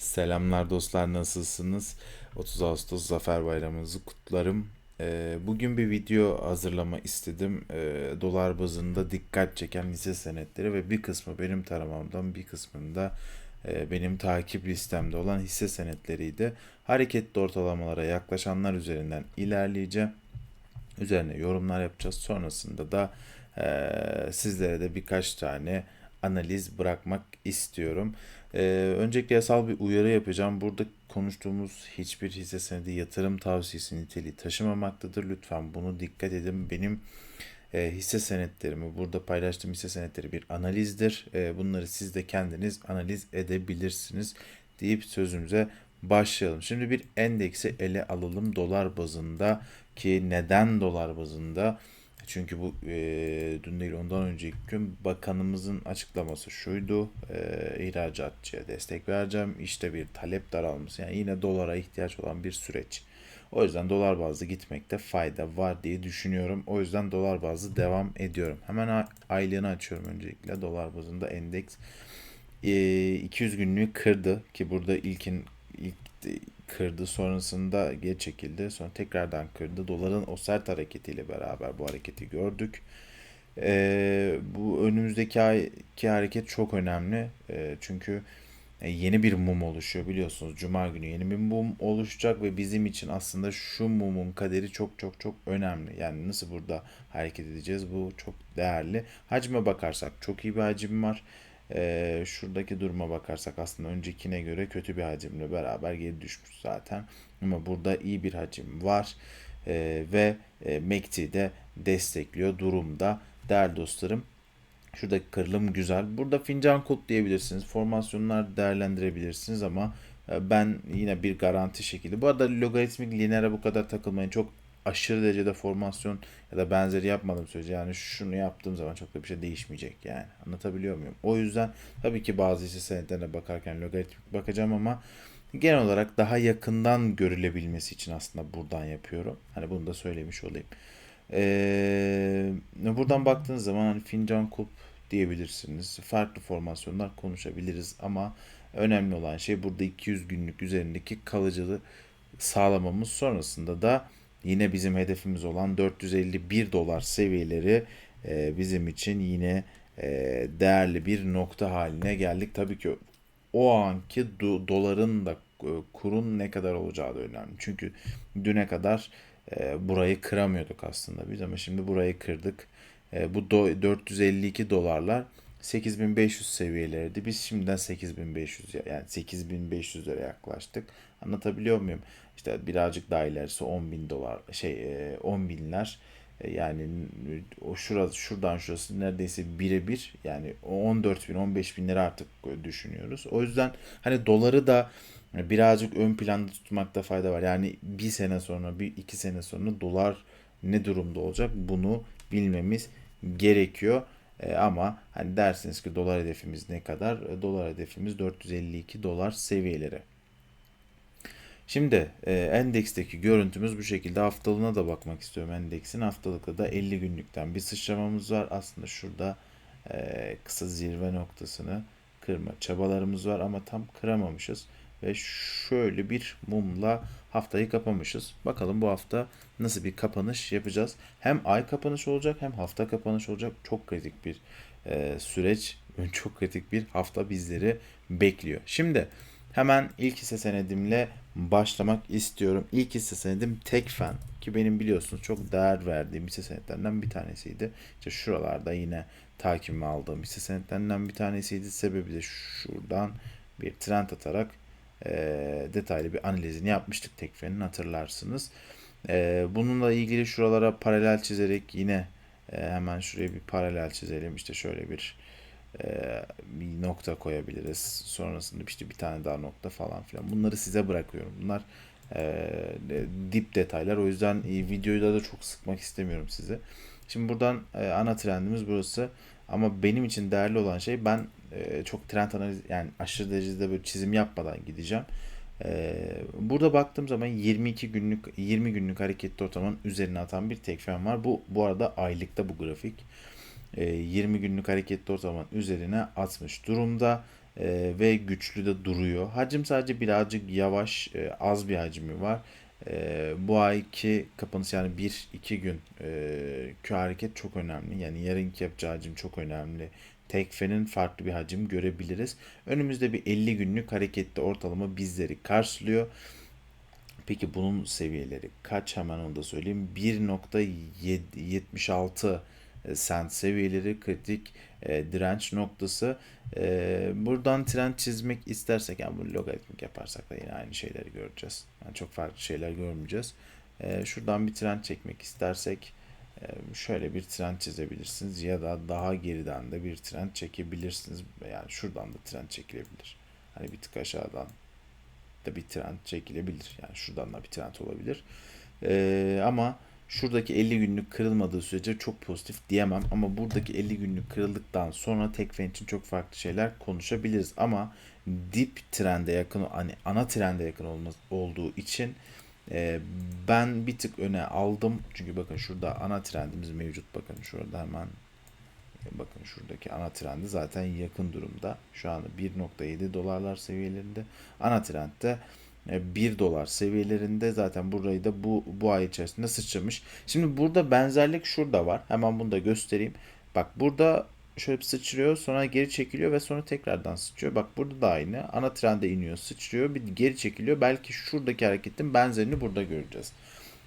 Selamlar dostlar nasılsınız? 30 Ağustos Zafer Bayramınızı kutlarım. Ee, bugün bir video hazırlama istedim. Ee, dolar bazında dikkat çeken hisse senetleri ve bir kısmı benim taramamdan bir kısmında e, benim takip listemde olan hisse senetleriydi. Hareketli ortalamalara yaklaşanlar üzerinden ilerleyeceğim. Üzerine yorumlar yapacağız. Sonrasında da e, sizlere de birkaç tane analiz bırakmak istiyorum. Ee, öncelikle yasal bir uyarı yapacağım. Burada konuştuğumuz hiçbir hisse senedi yatırım tavsiyesi niteliği taşımamaktadır. Lütfen bunu dikkat edin. Benim e, hisse senetlerimi, burada paylaştığım hisse senetleri bir analizdir. E, bunları siz de kendiniz analiz edebilirsiniz deyip sözümüze başlayalım. Şimdi bir endeksi ele alalım dolar bazında ki neden dolar bazında? Çünkü bu e, dün değil ondan önceki gün bakanımızın açıklaması şuydu. E, ihracatçıya destek vereceğim. İşte bir talep daralması. Yani yine dolara ihtiyaç olan bir süreç. O yüzden dolar bazlı gitmekte fayda var diye düşünüyorum. O yüzden dolar bazlı devam ediyorum. Hemen aylığını açıyorum öncelikle. Dolar bazında endeks e, 200 günlüğü kırdı ki burada ilkin ilk kırdı. Sonrasında geri çekildi. Sonra tekrardan kırdı. Doların o sert hareketiyle beraber bu hareketi gördük. Ee, bu önümüzdeki ayki hareket çok önemli. Ee, çünkü e, yeni bir mum oluşuyor biliyorsunuz. Cuma günü yeni bir mum oluşacak ve bizim için aslında şu mumun kaderi çok çok çok önemli. Yani nasıl burada hareket edeceğiz bu çok değerli. Hacme bakarsak çok iyi bir hacim var. E, şuradaki duruma bakarsak aslında öncekine göre kötü bir hacimle beraber geri düşmüş zaten. Ama burada iyi bir hacim var e, ve e, MACD de destekliyor durumda. Değerli dostlarım şuradaki kırılım güzel. Burada fincan kod diyebilirsiniz. Formasyonlar değerlendirebilirsiniz ama e, ben yine bir garanti şekilde. Bu arada logaritmik lineere bu kadar takılmayın. Çok aşırı derecede formasyon ya da benzeri yapmadım sürece yani şunu yaptığım zaman çok da bir şey değişmeyecek yani anlatabiliyor muyum? O yüzden tabii ki bazı hisse senetlerine bakarken logaritmik bakacağım ama genel olarak daha yakından görülebilmesi için aslında buradan yapıyorum. Hani bunu da söylemiş olayım. Ee, buradan baktığınız zaman hani fincan kulp diyebilirsiniz. Farklı formasyonlar konuşabiliriz ama önemli olan şey burada 200 günlük üzerindeki kalıcılığı sağlamamız sonrasında da Yine bizim hedefimiz olan 451 dolar seviyeleri e, bizim için yine e, değerli bir nokta haline geldik. Tabii ki o anki do, doların da e, kurun ne kadar olacağı da önemli. Çünkü düne kadar e, burayı kıramıyorduk aslında biz ama şimdi burayı kırdık. E, bu do, 452 dolarlar 8500 seviyelerdi. Biz şimdiden 8500 yani 8500 lira yaklaştık. Anlatabiliyor muyum? İşte birazcık daha ilerisi 10 bin dolar şey 10 e, binler e, yani o şurası şuradan şurası neredeyse birebir yani 14 bin 15 bin lira artık düşünüyoruz. O yüzden hani doları da birazcık ön planda tutmakta fayda var. Yani bir sene sonra bir iki sene sonra dolar ne durumda olacak bunu bilmemiz gerekiyor. E, ama hani dersiniz ki dolar hedefimiz ne kadar? E, dolar hedefimiz 452 dolar seviyeleri. Şimdi e, endeksteki görüntümüz bu şekilde. Haftalığına da bakmak istiyorum endeksin. Haftalıkta da 50 günlükten bir sıçramamız var. Aslında şurada e, kısa zirve noktasını kırma çabalarımız var ama tam kıramamışız. Ve şöyle bir mumla haftayı kapamışız. Bakalım bu hafta nasıl bir kapanış yapacağız. Hem ay kapanış olacak hem hafta kapanış olacak. Çok kritik bir e, süreç. Çok kritik bir hafta bizleri bekliyor. Şimdi hemen ilk hisse senedimle başlamak istiyorum. İlk hisse senedim Tekfen ki benim biliyorsunuz çok değer verdiğim hisse senetlerinden bir tanesiydi. İşte şuralarda yine takibimi aldığım hisse senetlerinden bir tanesiydi. Sebebi de şuradan bir trend atarak e, detaylı bir analizini yapmıştık Tekfen'in hatırlarsınız. E, bununla ilgili şuralara paralel çizerek yine e, hemen şuraya bir paralel çizelim. İşte şöyle bir bir nokta koyabiliriz. Sonrasında işte bir tane daha nokta falan filan. Bunları size bırakıyorum. Bunlar e, dip detaylar. O yüzden e, videoyu da, çok sıkmak istemiyorum size. Şimdi buradan e, ana trendimiz burası. Ama benim için değerli olan şey ben çok trend analiz yani aşırı derecede böyle çizim yapmadan gideceğim. Burada baktığım zaman 22 günlük 20 günlük hareketli ortalamanın üzerine atan bir tekfen var. Bu bu arada aylıkta bu grafik. 20 günlük hareketli ortalamanın üzerine atmış durumda. e, ve güçlü de duruyor. Hacim sadece birazcık yavaş, e, az bir hacmi var. E, bu ayki kapanış yani 1-2 gün e, Q hareket çok önemli. Yani yarınki yapacağı hacim çok önemli. Tekfe'nin farklı bir hacim görebiliriz. Önümüzde bir 50 günlük hareketli ortalama bizleri karşılıyor. Peki bunun seviyeleri kaç? Hemen onu da söyleyeyim. 1.76 sent seviyeleri kritik e, direnç noktası. E, buradan trend çizmek istersek yani bunu logaritmik yaparsak da yine aynı şeyleri göreceğiz. Yani çok farklı şeyler görmeyeceğiz. E, şuradan bir trend çekmek istersek e, şöyle bir trend çizebilirsiniz ya da daha geriden de bir trend çekebilirsiniz. Yani şuradan da trend çekilebilir. Hani bir tık aşağıdan da bir trend çekilebilir. Yani şuradan da bir trend olabilir. Ee, ama şuradaki 50 günlük kırılmadığı sürece çok pozitif diyemem. Ama buradaki 50 günlük kırıldıktan sonra tekfen için çok farklı şeyler konuşabiliriz. Ama dip trende yakın, hani ana trende yakın olması, olduğu için e, ben bir tık öne aldım. Çünkü bakın şurada ana trendimiz mevcut. Bakın şurada hemen Bakın şuradaki ana trendi zaten yakın durumda. Şu anda 1.7 dolarlar seviyelerinde. Ana trendde 1 dolar seviyelerinde zaten burayı da bu, bu ay içerisinde sıçramış. Şimdi burada benzerlik şurada var. Hemen bunu da göstereyim. Bak burada şöyle bir sıçrıyor sonra geri çekiliyor ve sonra tekrardan sıçrıyor. Bak burada da aynı. Ana trende iniyor sıçrıyor bir geri çekiliyor. Belki şuradaki hareketin benzerini burada göreceğiz.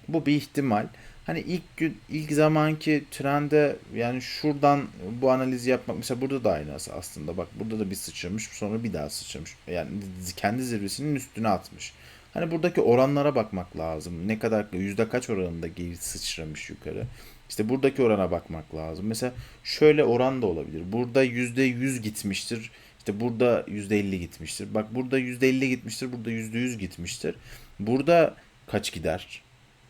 Bu bir ihtimal. Hani ilk gün ilk zamanki trende yani şuradan bu analizi yapmak mesela burada da aynı aslında. Bak burada da bir sıçramış sonra bir daha sıçramış. Yani kendi zirvesinin üstüne atmış. Hani buradaki oranlara bakmak lazım. Ne kadar yüzde kaç oranında geri sıçramış yukarı. İşte buradaki orana bakmak lazım. Mesela şöyle oran da olabilir. Burada yüzde yüz gitmiştir. İşte burada yüzde elli gitmiştir. Bak burada yüzde elli gitmiştir. Burada yüzde yüz gitmiştir. Burada kaç gider?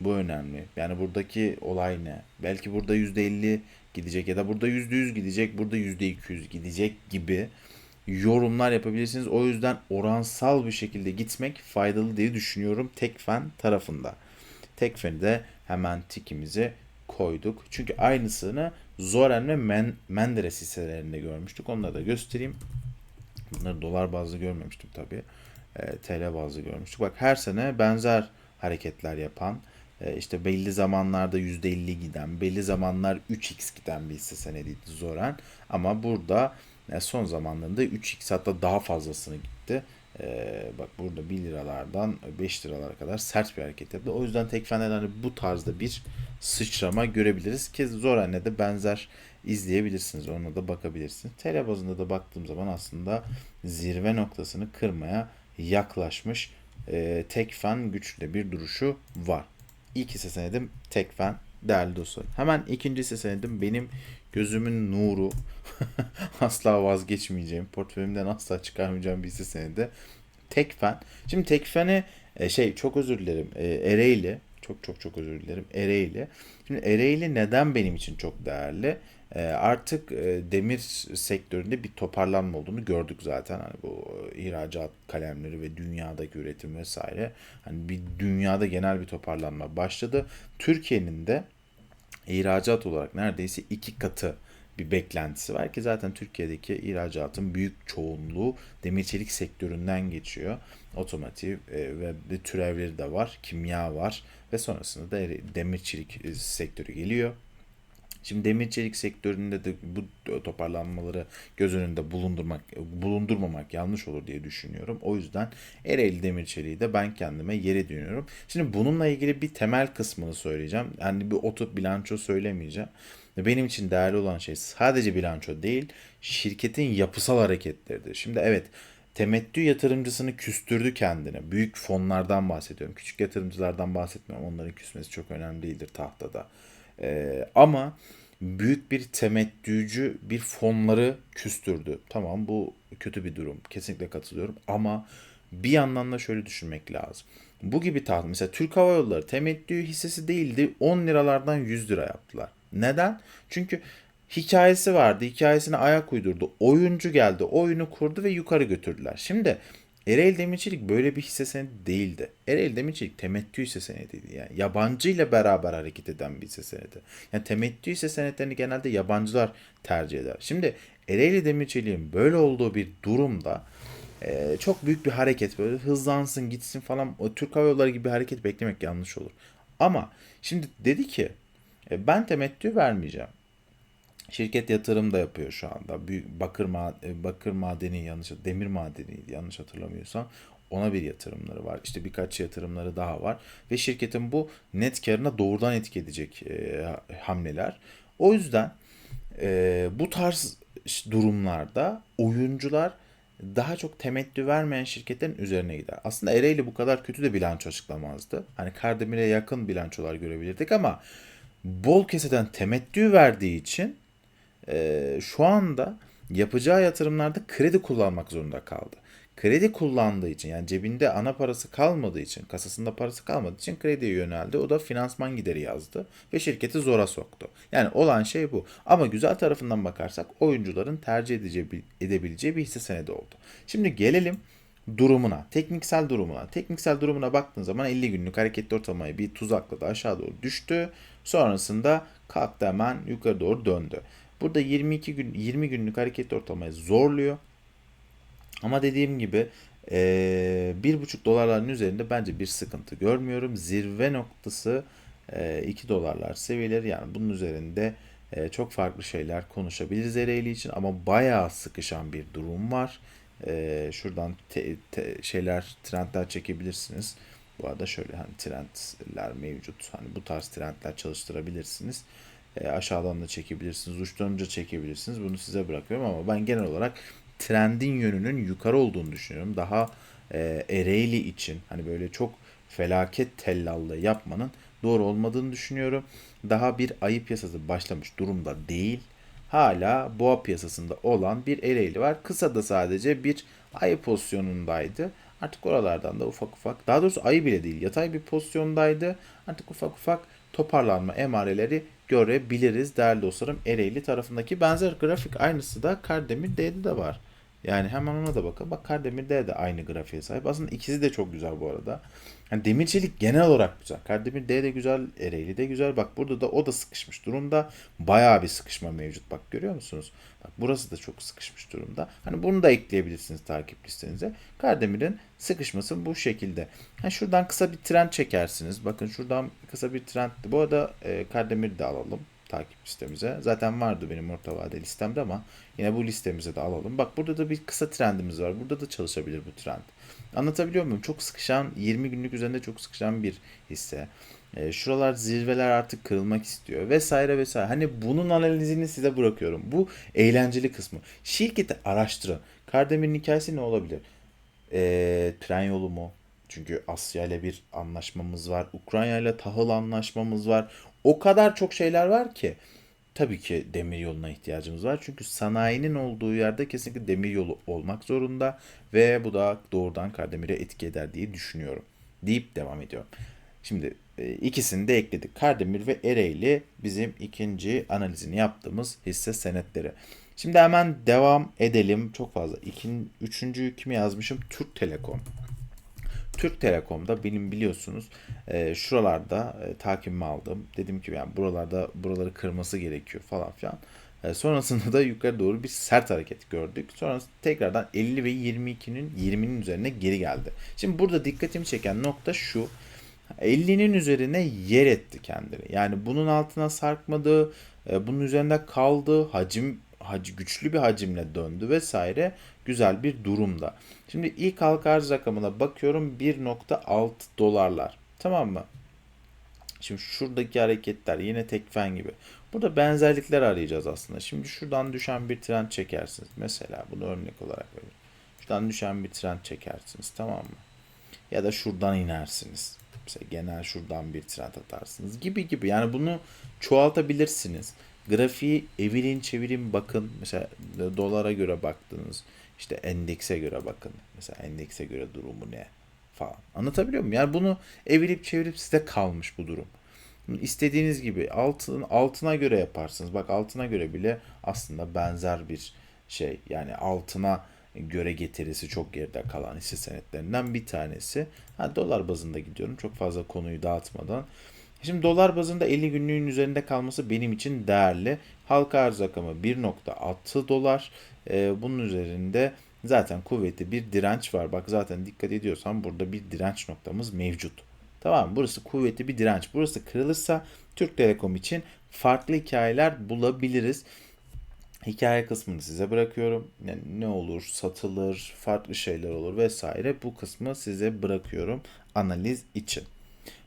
Bu önemli. Yani buradaki olay ne? Belki burada %50 gidecek ya da burada %100 gidecek, burada %200 gidecek gibi yorumlar yapabilirsiniz. O yüzden oransal bir şekilde gitmek faydalı diye düşünüyorum Tekfen tarafında. Tekfen'i de hemen tikimizi koyduk. Çünkü aynısını Zoren ve Men Menderes hisselerinde görmüştük. Onları da göstereyim. Bunları dolar bazlı görmemiştim tabii. E, TL bazlı görmüştük. Bak her sene benzer hareketler yapan işte belli zamanlarda %50 giden, belli zamanlar 3x giden bir hisse senediydi Zoran. Ama burada e, son zamanlarında 3x hatta daha fazlasını gitti. Ee, bak burada 1 liralardan 5 liralara kadar sert bir hareket yaptı. O yüzden Tekfen'den hani bu tarzda bir sıçrama görebiliriz. Ki Zoran'e de benzer izleyebilirsiniz. Ona da bakabilirsiniz. TL bazında da baktığım zaman aslında zirve noktasını kırmaya yaklaşmış. Ee, Tekfen güçlü bir duruşu var. İlk hisse senedim Tekfen değerli dostlar. Hemen ikinci hisse senedim benim gözümün nuru. asla vazgeçmeyeceğim. Portföyümden asla çıkarmayacağım bir hisse senedi. Tekfen. Şimdi Tekfen'i e, şey çok özür dilerim. E, Ereğli. Çok çok çok özür dilerim. Ereğli. Şimdi Ereğli neden benim için çok değerli? Ee, artık e, demir sektöründe bir toparlanma olduğunu gördük zaten. Hani bu e, ihracat kalemleri ve dünyadaki üretim vesaire. Hani bir dünyada genel bir toparlanma başladı. Türkiye'nin de ihracat olarak neredeyse iki katı bir beklentisi var ki zaten Türkiye'deki ihracatın büyük çoğunluğu demir çelik sektöründen geçiyor. Otomotiv e, ve türevleri de var, kimya var ve sonrasında da demir çelik sektörü geliyor. Şimdi demir çelik sektöründe de bu toparlanmaları göz önünde bulundurmak bulundurmamak yanlış olur diye düşünüyorum. O yüzden Ereğli demir çeliği de ben kendime yere dönüyorum. Şimdi bununla ilgili bir temel kısmını söyleyeceğim. Yani bir oturup bilanço söylemeyeceğim. Benim için değerli olan şey sadece bilanço değil, şirketin yapısal hareketleridir. Şimdi evet temettü yatırımcısını küstürdü kendine. Büyük fonlardan bahsediyorum. Küçük yatırımcılardan bahsetmiyorum. Onların küsmesi çok önemli değildir tahtada. Ee, ama büyük bir temettücü bir fonları küstürdü. Tamam bu kötü bir durum. Kesinlikle katılıyorum. Ama bir yandan da şöyle düşünmek lazım. Bu gibi taht mesela Türk Hava Yolları temettü hissesi değildi 10 liralardan 100 lira yaptılar. Neden? Çünkü hikayesi vardı. Hikayesine ayak uydurdu. Oyuncu geldi. Oyunu kurdu ve yukarı götürdüler. Şimdi Ereğli Demirçelik böyle bir hisse senedi değildi. Ereğli Demirçelik temettü hisse senediydi. Yani yabancı ile beraber hareket eden bir hisse senedi. Yani temettü hisse senetlerini genelde yabancılar tercih eder. Şimdi Ereğli Demirçelik'in böyle olduğu bir durumda e, çok büyük bir hareket böyle hızlansın gitsin falan o Türk Hava Yolları gibi bir hareket beklemek yanlış olur. Ama şimdi dedi ki e, ben temettü vermeyeceğim. Şirket yatırım da yapıyor şu anda. Büyük bakır e, bakır madeni yanlış demir madeni yanlış hatırlamıyorsam ona bir yatırımları var. İşte birkaç yatırımları daha var ve şirketin bu net karına doğrudan etki edecek e, hamleler. O yüzden e, bu tarz durumlarda oyuncular daha çok temettü vermeyen şirketlerin üzerine gider. Aslında Ereğli bu kadar kötü de bilanço açıklamazdı. Hani Kardemir'e yakın bilançolar görebilirdik ama bol keseden temettü verdiği için e, şu anda yapacağı yatırımlarda kredi kullanmak zorunda kaldı. Kredi kullandığı için yani cebinde ana parası kalmadığı için, kasasında parası kalmadığı için krediye yöneldi. O da finansman gideri yazdı ve şirketi zora soktu. Yani olan şey bu. Ama güzel tarafından bakarsak oyuncuların tercih edebileceği bir hisse senedi oldu. Şimdi gelelim durumuna, tekniksel durumuna. Tekniksel durumuna baktığın zaman 50 günlük hareketli ortalamayı bir tuzakladı aşağı doğru düştü. Sonrasında kalktı hemen yukarı doğru döndü. Burada 22 gün 20 günlük hareketli ortalamayı zorluyor. Ama dediğim gibi bir buçuk dolarların üzerinde bence bir sıkıntı görmüyorum. Zirve noktası 2 dolarlar seviyeleri yani bunun üzerinde çok farklı şeyler konuşabiliriz Ereğli için ama bayağı sıkışan bir durum var. şuradan te, te, şeyler trendler çekebilirsiniz. Bu arada şöyle hani trendler mevcut. Hani bu tarz trendler çalıştırabilirsiniz. E, aşağıdan da çekebilirsiniz. Uçtan çekebilirsiniz. Bunu size bırakıyorum ama ben genel olarak trendin yönünün yukarı olduğunu düşünüyorum. Daha e, Ereğli için hani böyle çok felaket tellallığı yapmanın doğru olmadığını düşünüyorum. Daha bir ayı piyasası başlamış durumda değil. Hala boğa piyasasında olan bir Ereğli var. Kısa da sadece bir ayı pozisyonundaydı. Artık oralardan da ufak ufak daha doğrusu ayı bile değil yatay bir pozisyondaydı. Artık ufak ufak toparlanma emareleri görebiliriz değerli dostlarım. Ereğli tarafındaki benzer grafik aynısı da Kardemir D'de de var. Yani hemen ona da bakın. Bak Kardemir D de aynı grafiğe sahip. Aslında ikisi de çok güzel bu arada. Yani demir çelik genel olarak güzel. Kardemir D de güzel. Ereğli de güzel. Bak burada da o da sıkışmış durumda. Bayağı bir sıkışma mevcut. Bak görüyor musunuz? Bak burası da çok sıkışmış durumda. Hani bunu da ekleyebilirsiniz takip listenize. Kardemir'in sıkışması bu şekilde. hani şuradan kısa bir trend çekersiniz. Bakın şuradan kısa bir trend. Bu arada e, Kardemir'i de alalım takip listemize. Zaten vardı benim orta vade listemde ama yine bu listemize de alalım. Bak burada da bir kısa trendimiz var. Burada da çalışabilir bu trend. Anlatabiliyor muyum? Çok sıkışan, 20 günlük üzerinde çok sıkışan bir hisse. E, şuralar zirveler artık kırılmak istiyor vesaire vesaire. Hani bunun analizini size bırakıyorum. Bu eğlenceli kısmı. Şirketi araştırın. Kardemir'in hikayesi ne olabilir? E, tren yolu mu? Çünkü Asya ile bir anlaşmamız var. Ukrayna ile tahıl anlaşmamız var. O kadar çok şeyler var ki. Tabii ki demir yoluna ihtiyacımız var. Çünkü sanayinin olduğu yerde kesinlikle demir yolu olmak zorunda. Ve bu da doğrudan Kardemir'e etki eder diye düşünüyorum. Deyip devam ediyorum. Şimdi e, ikisini de ekledik. Kardemir ve Ereğli bizim ikinci analizini yaptığımız hisse senetleri. Şimdi hemen devam edelim. Çok fazla. İkin, üçüncüyü kimi yazmışım? Türk Telekom. Türk Telekom'da benim biliyorsunuz e, şuralarda e, takibimi aldım. Dedim ki yani buralarda buraları kırması gerekiyor falan filan. E, sonrasında da yukarı doğru bir sert hareket gördük. Sonra tekrardan 50 ve 22'nin 20'nin üzerine geri geldi. Şimdi burada dikkatimi çeken nokta şu. 50'nin üzerine yer etti kendini. Yani bunun altına sarkmadı, e, bunun üzerinde kaldı, hacim hac, güçlü bir hacimle döndü vesaire güzel bir durumda. Şimdi ilk halka arz rakamına bakıyorum 1.6 dolarlar. Tamam mı? Şimdi şuradaki hareketler yine tekfen gibi. Burada benzerlikler arayacağız aslında. Şimdi şuradan düşen bir trend çekersiniz. Mesela bunu örnek olarak vereyim. Şuradan düşen bir trend çekersiniz tamam mı? Ya da şuradan inersiniz. Mesela genel şuradan bir trend atarsınız gibi gibi. Yani bunu çoğaltabilirsiniz. Grafiği evirin çevirin bakın. Mesela dolara göre baktınız. İşte endekse göre bakın. Mesela endekse göre durumu ne falan. Anlatabiliyor muyum? Yani bunu evirip çevirip size kalmış bu durum. İstediğiniz gibi altın altına göre yaparsınız. Bak altına göre bile aslında benzer bir şey. Yani altına göre getirisi çok geride kalan hisse senetlerinden bir tanesi. Ha, dolar bazında gidiyorum. Çok fazla konuyu dağıtmadan. Şimdi dolar bazında 50 günlüğün üzerinde kalması benim için değerli. Halka arz rakamı 1.6 dolar. Ee, bunun üzerinde zaten kuvvetli bir direnç var. Bak zaten dikkat ediyorsan burada bir direnç noktamız mevcut. Tamam? Burası kuvvetli bir direnç. Burası kırılırsa Türk Telekom için farklı hikayeler bulabiliriz. Hikaye kısmını size bırakıyorum. Yani ne olur, satılır, farklı şeyler olur vesaire. Bu kısmı size bırakıyorum analiz için.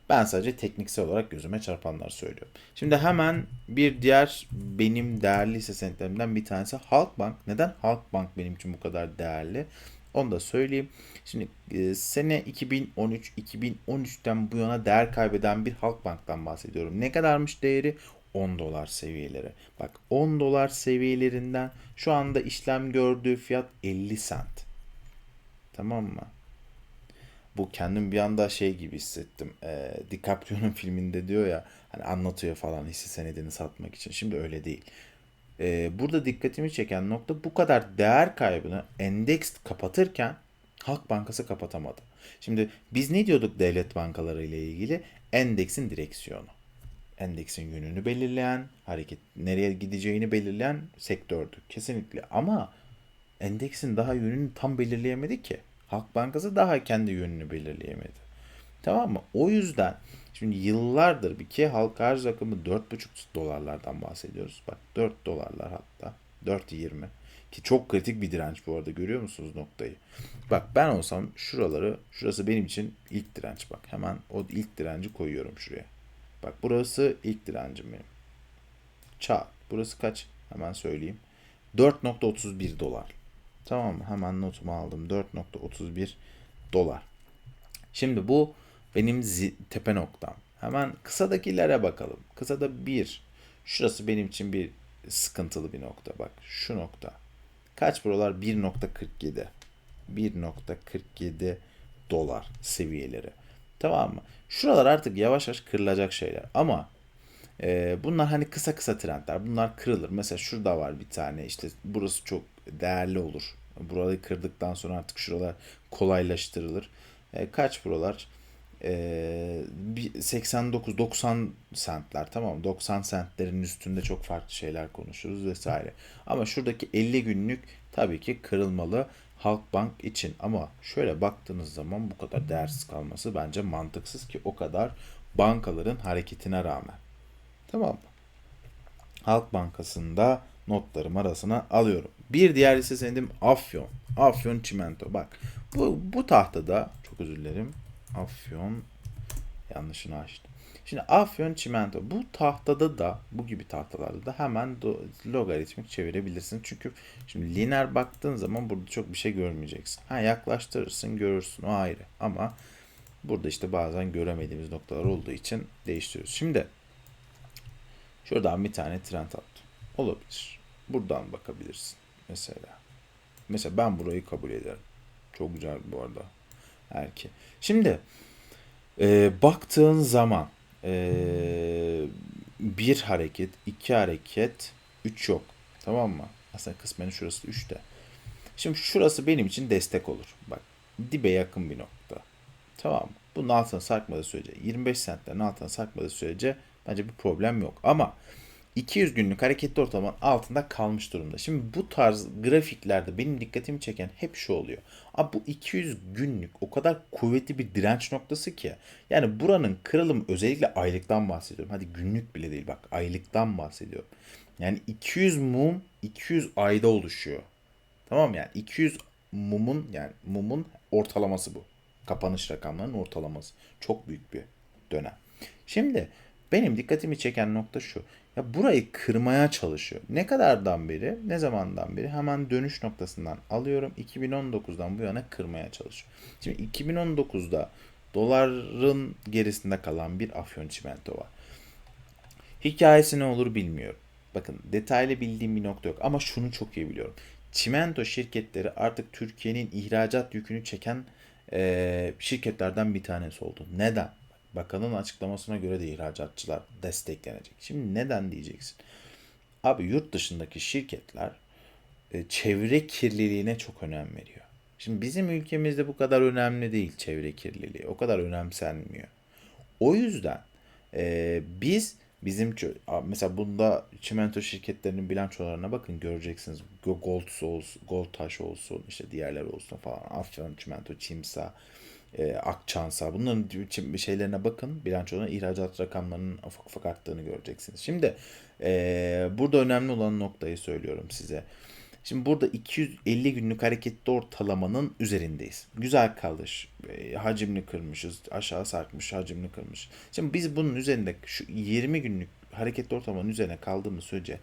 Ben sadece tekniksel olarak gözüme çarpanlar söylüyorum. Şimdi hemen bir diğer benim değerli hisse senetlerimden bir tanesi Halkbank. Neden Halkbank benim için bu kadar değerli? Onu da söyleyeyim. Şimdi e, sene 2013-2013'ten bu yana değer kaybeden bir Halkbank'tan bahsediyorum. Ne kadarmış değeri? 10 dolar seviyeleri. Bak 10 dolar seviyelerinden şu anda işlem gördüğü fiyat 50 sent. Tamam mı? Bu kendim bir anda şey gibi hissettim. E, DiCaprio'nun filminde diyor ya hani anlatıyor falan hisse senedini satmak için. Şimdi öyle değil. E, burada dikkatimi çeken nokta bu kadar değer kaybını endeks kapatırken Halk Bankası kapatamadı. Şimdi biz ne diyorduk devlet bankaları ile ilgili? Endeksin direksiyonu endeksin yönünü belirleyen, hareket nereye gideceğini belirleyen sektördü. Kesinlikle. Ama endeksin daha yönünü tam belirleyemedi ki. Halk Bankası daha kendi yönünü belirleyemedi. Tamam mı? O yüzden şimdi yıllardır bir ki halka arz rakamı 4,5 dolarlardan bahsediyoruz. Bak 4 dolarlar hatta. 4.20 ki çok kritik bir direnç bu arada görüyor musunuz noktayı? Bak ben olsam şuraları şurası benim için ilk direnç bak. Hemen o ilk direnci koyuyorum şuraya. Bak burası ilk direncim benim. Çağ. Burası kaç? Hemen söyleyeyim. 4.31 dolar. Tamam mı? Hemen notumu aldım. 4.31 dolar. Şimdi bu benim tepe noktam. Hemen kısadakilere bakalım. Kısada 1. Şurası benim için bir sıkıntılı bir nokta. Bak şu nokta. Kaç buralar? 1.47. 1.47 dolar seviyeleri. Tamam mı? Şuralar artık yavaş yavaş kırılacak şeyler. Ama e, bunlar hani kısa kısa trendler. Bunlar kırılır. Mesela şurada var bir tane. İşte burası çok değerli olur. Burayı kırdıktan sonra artık şuralar kolaylaştırılır. E, kaç buralar? E, 89-90 centler tamam mı? 90 centlerin üstünde çok farklı şeyler konuşuruz vesaire. Ama şuradaki 50 günlük tabii ki kırılmalı. Halkbank için ama şöyle baktığınız zaman bu kadar değersiz kalması bence mantıksız ki o kadar bankaların hareketine rağmen. Tamam mı? Halk Bankası'nda notlarım arasına alıyorum. Bir diğer hisse senedim Afyon. Afyon Çimento. Bak bu, bu tahtada çok özür dilerim. Afyon yanlışını açtım. Şimdi afyon çimento bu tahtada da bu gibi tahtalarda da hemen logaritmik çevirebilirsin. Çünkü şimdi lineer baktığın zaman burada çok bir şey görmeyeceksin. Ha yaklaştırırsın görürsün o ayrı. Ama burada işte bazen göremediğimiz noktalar olduğu için değiştiriyoruz. Şimdi şuradan bir tane trend attım. Olabilir. Buradan bakabilirsin mesela. Mesela ben burayı kabul ederim. Çok güzel bu arada. Erki. Şimdi e, baktığın zaman ee, bir hareket, iki hareket, üç yok. Tamam mı? Aslında kısmen şurası üç de. Şimdi şurası benim için destek olur. Bak dibe yakın bir nokta. Tamam mı? Bunun altına sarkmadığı sürece 25 centlerin altına sarkmadığı sürece bence bir problem yok. Ama 200 günlük hareketli ortalamanın altında kalmış durumda. Şimdi bu tarz grafiklerde benim dikkatimi çeken hep şu oluyor. Abi bu 200 günlük o kadar kuvvetli bir direnç noktası ki. Yani buranın kırılım özellikle aylıktan bahsediyorum. Hadi günlük bile değil bak aylıktan bahsediyorum. Yani 200 mum 200 ayda oluşuyor. Tamam yani 200 mumun yani mumun ortalaması bu. Kapanış rakamlarının ortalaması. Çok büyük bir dönem. Şimdi benim dikkatimi çeken nokta şu. Ya burayı kırmaya çalışıyor. Ne kadardan beri, ne zamandan beri hemen dönüş noktasından alıyorum. 2019'dan bu yana kırmaya çalışıyor. Şimdi 2019'da doların gerisinde kalan bir afyon çimento var. Hikayesi ne olur bilmiyorum. Bakın detaylı bildiğim bir nokta yok ama şunu çok iyi biliyorum. Çimento şirketleri artık Türkiye'nin ihracat yükünü çeken e, şirketlerden bir tanesi oldu. Neden? Bakanın açıklamasına göre de ihracatçılar desteklenecek. Şimdi neden diyeceksin? Abi yurt dışındaki şirketler e, çevre kirliliğine çok önem veriyor. Şimdi bizim ülkemizde bu kadar önemli değil çevre kirliliği. O kadar önemsenmiyor. O yüzden Ee, biz bizim mesela bunda çimento şirketlerinin bilançolarına bakın göreceksiniz. Go- Gold olsun, Gold Taş olsun, işte diğerleri olsun falan. Afyon Çimento, Çimsa, e, Akçansa bunların çim- şeylerine bakın. Bilançolarına ihracat rakamlarının ufak ufak arttığını göreceksiniz. Şimdi e, burada önemli olan noktayı söylüyorum size. Şimdi burada 250 günlük hareketli ortalamanın üzerindeyiz. Güzel kalış. E, hacimli kırmışız. Aşağı sarkmış, hacimli kırmış. Şimdi biz bunun üzerinde şu 20 günlük hareketli ortalamanın üzerine kaldığımız sürece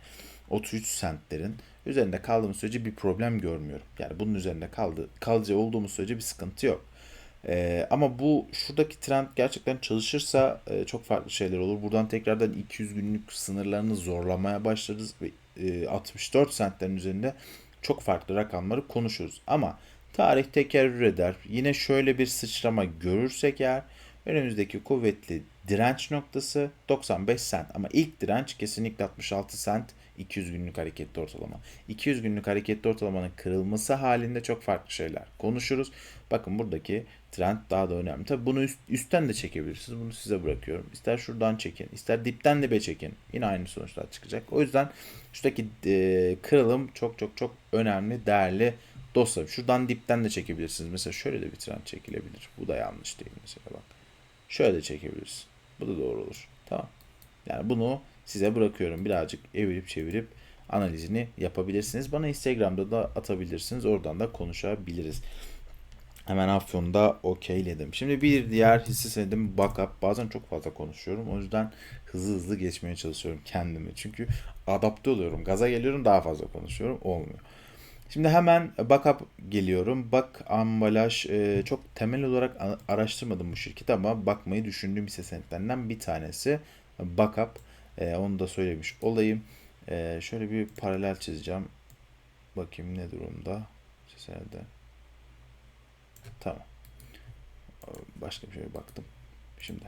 33 sentlerin üzerinde kaldığımız sürece bir problem görmüyorum. Yani bunun üzerinde kaldı, kalıcı olduğumuz sürece bir sıkıntı yok. Ee, ama bu şuradaki trend gerçekten çalışırsa e, çok farklı şeyler olur. Buradan tekrardan 200 günlük sınırlarını zorlamaya başlarız ve e, 64 sentlerin üzerinde çok farklı rakamları konuşuruz. Ama tarih tekerrür eder. Yine şöyle bir sıçrama görürsek eğer önümüzdeki kuvvetli direnç noktası 95 sent. Ama ilk direnç kesinlikle 66 sent 200 günlük hareketli ortalama. 200 günlük hareketli ortalamanın kırılması halinde çok farklı şeyler konuşuruz. Bakın buradaki trend daha da önemli. Tabi bunu üst, üstten de çekebilirsiniz. Bunu size bırakıyorum. İster şuradan çekin, ister dipten de be çekin. Yine aynı sonuçlar çıkacak. O yüzden şuradaki e, kırılım çok çok çok önemli, değerli dostlarım. Şuradan dipten de çekebilirsiniz. Mesela şöyle de bir trend çekilebilir. Bu da yanlış değil mesela bak. Şöyle de çekebiliriz. Bu da doğru olur. Tamam. Yani bunu size bırakıyorum. Birazcık evirip çevirip analizini yapabilirsiniz. Bana Instagram'da da atabilirsiniz. Oradan da konuşabiliriz. Hemen Afyon'da okeyledim. Şimdi bir diğer hisse senedim backup. Bazen çok fazla konuşuyorum. O yüzden hızlı hızlı geçmeye çalışıyorum kendimi. Çünkü adapte oluyorum. Gaza geliyorum daha fazla konuşuyorum. Olmuyor. Şimdi hemen backup geliyorum. Bak ambalaj e, çok temel olarak araştırmadım bu şirketi ama bakmayı düşündüğüm hisse senetlerinden bir tanesi. Backup. E, onu da söylemiş olayım. E, şöyle bir paralel çizeceğim. Bakayım ne durumda. Hisse senedi. Tamam. Başka bir şeye baktım. Şimdi.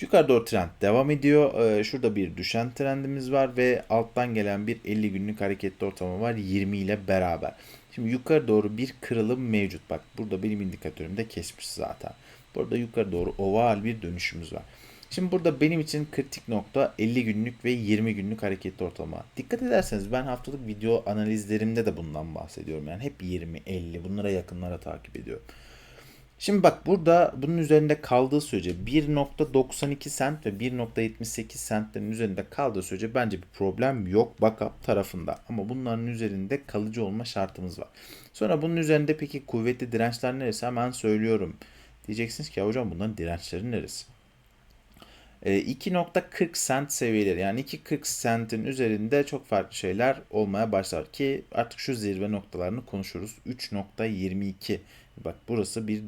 Yukarı doğru trend devam ediyor. Ee, şurada bir düşen trendimiz var ve alttan gelen bir 50 günlük hareketli ortalama var 20 ile beraber. Şimdi yukarı doğru bir kırılım mevcut. Bak burada benim indikatörümde kesmiş zaten. Burada yukarı doğru oval bir dönüşümüz var. Şimdi burada benim için kritik nokta 50 günlük ve 20 günlük hareketli ortalama. Dikkat ederseniz ben haftalık video analizlerimde de bundan bahsediyorum. Yani hep 20, 50 bunlara yakınlara takip ediyorum. Şimdi bak burada bunun üzerinde kaldığı sürece 1.92 sent ve 1.78 sentlerin üzerinde kaldığı sürece bence bir problem yok backup tarafında. Ama bunların üzerinde kalıcı olma şartımız var. Sonra bunun üzerinde peki kuvvetli dirençler neresi? Hemen söylüyorum. Diyeceksiniz ki hocam bunların dirençleri neresi? 2.40 sent seviyeleri yani 2.40 sentin üzerinde çok farklı şeyler olmaya başlar ki artık şu zirve noktalarını konuşuruz. 3.22 bak burası bir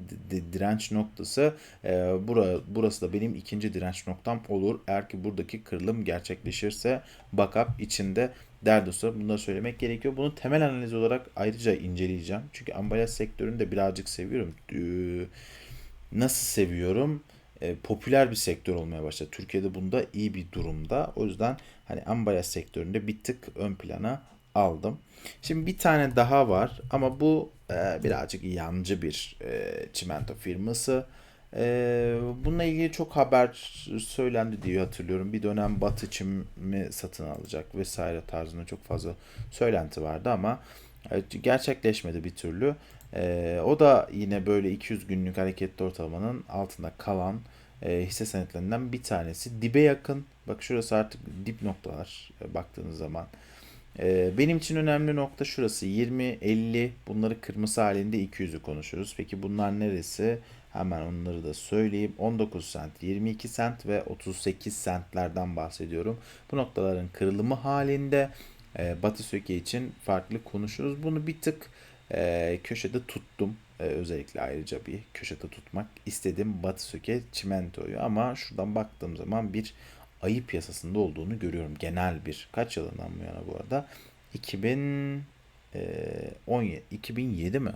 direnç noktası. Ee, bura, burası da benim ikinci direnç noktam olur. Eğer ki buradaki kırılım gerçekleşirse backup içinde değerli dostlar bunu söylemek gerekiyor. Bunu temel analiz olarak ayrıca inceleyeceğim. Çünkü ambalaj sektörünü de birazcık seviyorum. Ee, nasıl seviyorum? e, popüler bir sektör olmaya başladı. Türkiye'de bunda iyi bir durumda. O yüzden hani ambalaj sektöründe bir tık ön plana aldım. Şimdi bir tane daha var ama bu e, birazcık yancı bir e, çimento firması. E, bununla ilgili çok haber söylendi diye hatırlıyorum. Bir dönem Batı çimi satın alacak vesaire tarzında çok fazla söylenti vardı ama e, gerçekleşmedi bir türlü. E, o da yine böyle 200 günlük hareketli ortalamanın altında kalan e, hisse senetlerinden bir tanesi. Dibe yakın. Bak şurası artık dip noktalar baktığınız zaman. E, benim için önemli nokta şurası. 20, 50 bunları kırmızı halinde 200'ü konuşuruz. Peki bunlar neresi? Hemen onları da söyleyeyim. 19 sent, 22 sent ve 38 sentlerden bahsediyorum. Bu noktaların kırılımı halinde e, Batı Söke için farklı konuşuruz. Bunu bir tık e, köşede tuttum. E, özellikle ayrıca bir köşede tutmak istedim Batı Söke çimentoyu. Ama şuradan baktığım zaman bir ayı piyasasında olduğunu görüyorum. Genel bir. Kaç yılından bu yana bu arada? 2017, 2007 mi?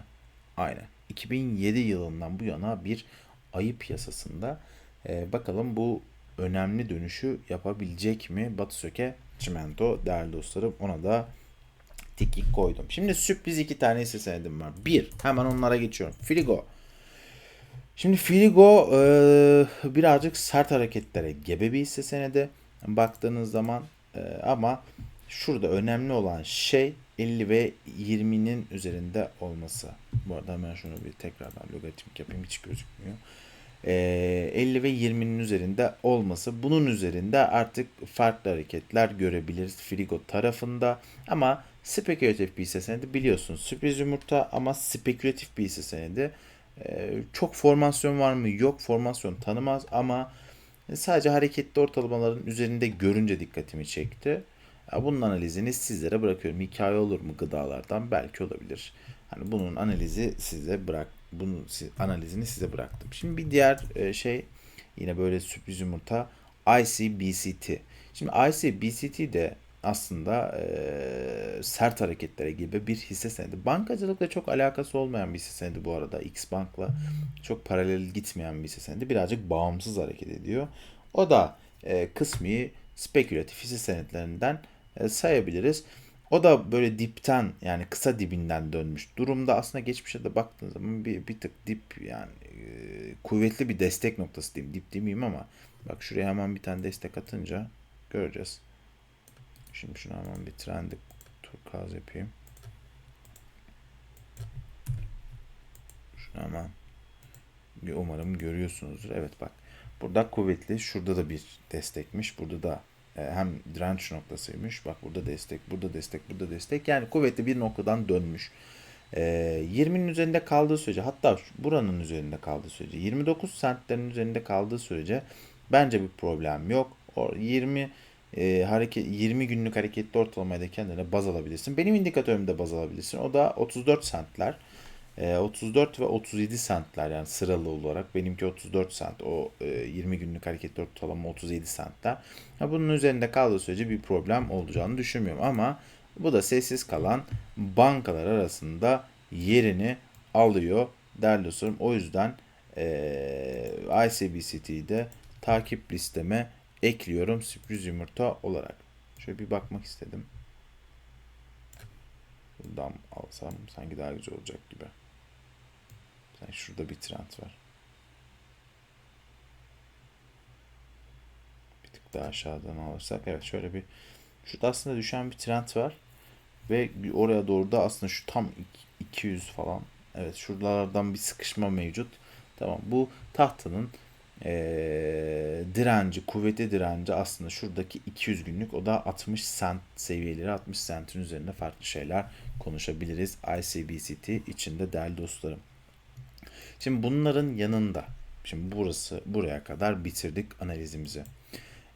Aynen. 2007 yılından bu yana bir ayı piyasasında. E, bakalım bu önemli dönüşü yapabilecek mi Batı Söke çimento değerli dostlarım. Ona da tikik koydum. Şimdi sürpriz iki tane hisse senedim var. Bir, hemen onlara geçiyorum. Frigo. Şimdi Frigo e, birazcık sert hareketlere gebe bir hisse senedi baktığınız zaman e, ama şurada önemli olan şey 50 ve 20'nin üzerinde olması. Bu arada hemen şunu bir tekrardan logaritmik yapayım hiç gözükmüyor. E, 50 ve 20'nin üzerinde olması. Bunun üzerinde artık farklı hareketler görebiliriz Frigo tarafında ama spekülatif bir hisse senedi biliyorsunuz. Sürpriz yumurta ama spekülatif bir hisse senedi. Ee, çok formasyon var mı? Yok formasyon tanımaz ama sadece hareketli ortalamaların üzerinde görünce dikkatimi çekti. Bunun analizini sizlere bırakıyorum. Hikaye olur mu gıdalardan? Belki olabilir. Hani bunun analizi size bırak bunun analizini size bıraktım. Şimdi bir diğer e, şey yine böyle sürpriz yumurta ICBCT. Şimdi ICBCT de aslında e, sert hareketlere gibi bir hisse senedi. Bankacılıkla çok alakası olmayan bir hisse senedi bu arada. X Bank'la çok paralel gitmeyen bir hisse senedi. Birazcık bağımsız hareket ediyor. O da e, kısmi spekülatif hisse senetlerinden e, sayabiliriz. O da böyle dipten yani kısa dibinden dönmüş durumda. Aslında geçmişe de baktığınız zaman bir, bir tık dip yani e, kuvvetli bir destek noktası diyeyim. Dip demeyeyim ama bak şuraya hemen bir tane destek atınca göreceğiz. Şimdi şuna hemen bir trendik turkuaz yapayım. Şunu hemen umarım görüyorsunuzdur. Evet bak. Burada kuvvetli. Şurada da bir destekmiş. Burada da e, hem direnç noktasıymış. Bak burada destek, burada destek, burada destek. Yani kuvvetli bir noktadan dönmüş. E, 20'nin üzerinde kaldığı sürece hatta buranın üzerinde kaldığı sürece 29 centlerin üzerinde kaldığı sürece bence bir problem yok. O 20 e, hareket 20 günlük hareketli ortalamaya da kendine baz alabilirsin. Benim indikatörümde baz alabilirsin. O da 34 centler. E, 34 ve 37 centler yani sıralı olarak. Benimki 34 cent. O e, 20 günlük hareketli ortalama 37 centler. Ha, bunun üzerinde kaldığı sürece bir problem olacağını düşünmüyorum. Ama bu da sessiz kalan bankalar arasında yerini alıyor değerli dostlarım. O yüzden e, ICBCT'yi de takip listeme ekliyorum sürpriz yumurta olarak. Şöyle bir bakmak istedim. Buradan alsam sanki daha güzel olacak gibi. Yani şurada bir trend var. Bir tık daha aşağıdan alırsak. Evet şöyle bir şurada aslında düşen bir trend var. Ve oraya doğru da aslında şu tam 200 falan. Evet şuralardan bir sıkışma mevcut. Tamam bu tahtanın e, direnci, kuvvetli direnci aslında şuradaki 200 günlük o da 60 cent seviyeleri 60 centin üzerinde farklı şeyler konuşabiliriz ICBCT içinde değerli dostlarım. Şimdi bunların yanında şimdi burası buraya kadar bitirdik analizimizi.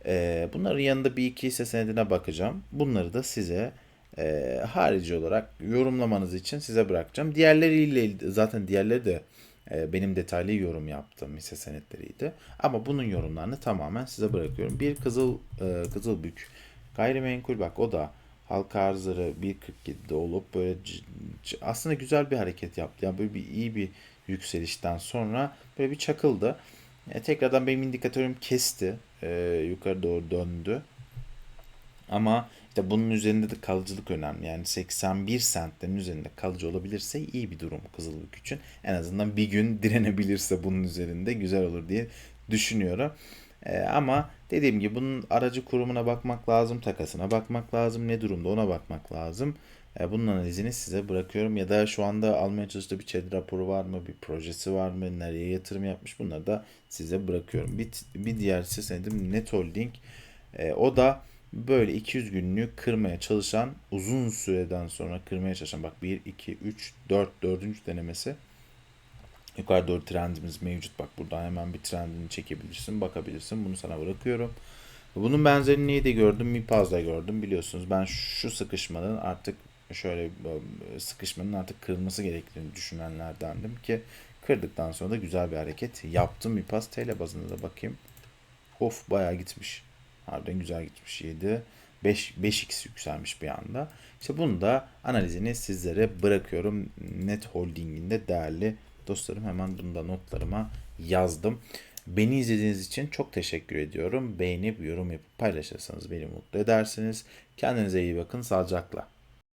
E, bunların yanında bir iki hisse senedine bakacağım. Bunları da size e, harici olarak yorumlamanız için size bırakacağım. Diğerleriyle zaten diğerleri de benim detaylı yorum yaptığım hisse senetleriydi. Ama bunun yorumlarını tamamen size bırakıyorum. Bir Kızıl e, Kızılbük gayrimenkul bak o da halka arzları 1.47'de olup böyle aslında güzel bir hareket yaptı. Yani böyle bir iyi bir yükselişten sonra böyle bir çakıldı. E, tekrardan benim indikatörüm kesti. E, yukarı doğru döndü. Ama işte bunun üzerinde de kalıcılık önemli. Yani 81 centlerin üzerinde kalıcı olabilirse iyi bir durum Kızılbük için. En azından bir gün direnebilirse bunun üzerinde güzel olur diye düşünüyorum. Ee, ama dediğim gibi bunun aracı kurumuna bakmak lazım, takasına bakmak lazım, ne durumda ona bakmak lazım. Ee, bunun analizini size bırakıyorum ya da şu anda almaya çalıştığı bir ÇED raporu var mı, bir projesi var mı, nereye yatırım yapmış bunları da size bırakıyorum. Bir, bir diğer senedim Net Holding. Ee, o da böyle 200 günlük kırmaya çalışan uzun süreden sonra kırmaya çalışan bak 1 2 3 4 4. denemesi. Yukarı doğru trendimiz mevcut. Bak buradan hemen bir trendini çekebilirsin bakabilirsin. Bunu sana bırakıyorum. Bunun benzerini de gördüm? Mipaz'da gördüm biliyorsunuz. Ben şu sıkışmanın artık şöyle sıkışmanın artık kırılması gerektiğini düşünenlerdendim ki kırdıktan sonra da güzel bir hareket yaptım. Mipaz TL bazında da bakayım. Of bayağı gitmiş Harbiden güzel gitmiş 7. 5, 5x yükselmiş bir anda. İşte bunu da analizini sizlere bırakıyorum. Net Holding'in de değerli dostlarım. Hemen bunu da notlarıma yazdım. Beni izlediğiniz için çok teşekkür ediyorum. Beğenip yorum yapıp paylaşırsanız beni mutlu edersiniz. Kendinize iyi bakın. Sağlıcakla.